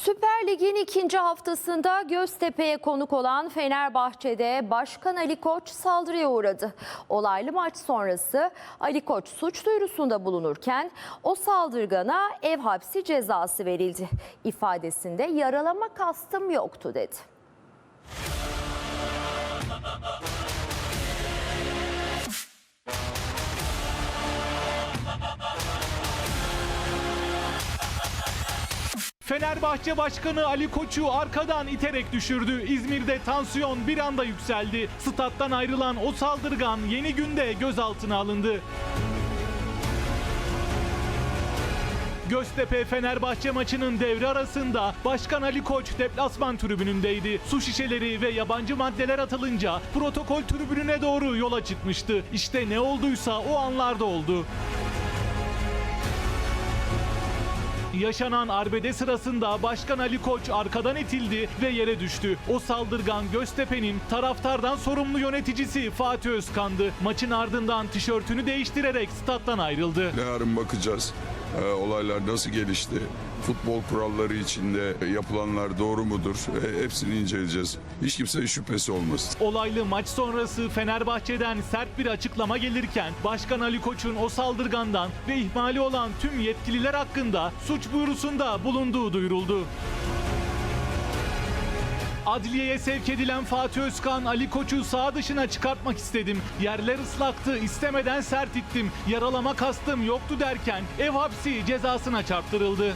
Süper Lig'in ikinci haftasında Göztepe'ye konuk olan Fenerbahçe'de Başkan Ali Koç saldırıya uğradı. Olaylı maç sonrası Ali Koç suç duyurusunda bulunurken o saldırgana ev hapsi cezası verildi. İfadesinde yaralama kastım yoktu dedi. Fenerbahçe Başkanı Ali Koç'u arkadan iterek düşürdü. İzmir'de tansiyon bir anda yükseldi. Stat'tan ayrılan o saldırgan yeni günde gözaltına alındı. Göztepe Fenerbahçe maçının devre arasında Başkan Ali Koç deplasman tribünündeydi. Su şişeleri ve yabancı maddeler atılınca protokol tribününe doğru yola çıkmıştı. İşte ne olduysa o anlarda oldu. Yaşanan arbede sırasında Başkan Ali Koç arkadan itildi ve yere düştü. O saldırgan Göztepe'nin taraftardan sorumlu yöneticisi Fatih Özkan'dı. Maçın ardından tişörtünü değiştirerek stat'tan ayrıldı. Yarın bakacağız e, olaylar nasıl gelişti. Futbol kuralları içinde yapılanlar doğru mudur? E, hepsini inceleyeceğiz. Hiç kimsenin şüphesi olmasın. Olaylı maç sonrası Fenerbahçe'den sert bir açıklama gelirken Başkan Ali Koç'un o saldırgandan ve ihmali olan tüm yetkililer hakkında suç buyurusunda bulunduğu duyuruldu. Adliyeye sevk edilen Fatih Özkan, Ali Koç'u sağ dışına çıkartmak istedim. Yerler ıslaktı, istemeden sert ittim. Yaralama kastım yoktu derken ev hapsi cezasına çarptırıldı.